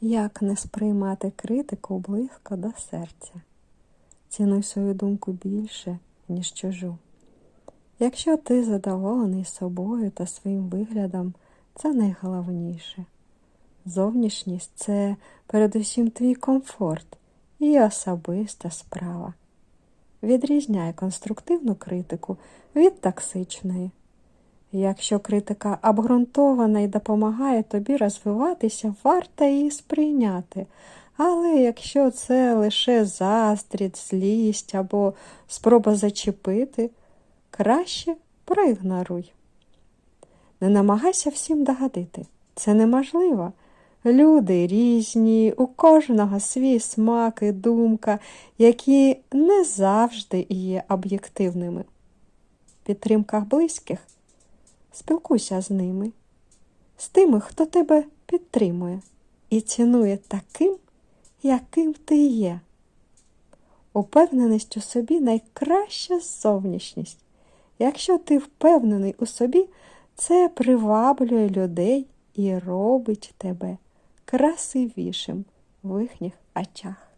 Як не сприймати критику близько до серця? Цінуй свою думку більше, ніж чужу. Якщо ти задоволений собою та своїм виглядом, це найголовніше. Зовнішність це передусім твій комфорт і особиста справа. Відрізняй конструктивну критику від токсичної. Якщо критика обґрунтована і допомагає тобі розвиватися, варто її сприйняти. Але якщо це лише застріт, злість або спроба зачепити, краще проігноруй. Не намагайся всім догодити. Це неможливо. Люди різні, у кожного свій смак і думка, які не завжди є об'єктивними. В підтримках близьких спілкуйся з ними, з тими, хто тебе підтримує і цінує таким, яким ти є. Упевненість у собі найкраща зовнішність. Якщо ти впевнений у собі, це приваблює людей і робить тебе красивішим в їхніх очах.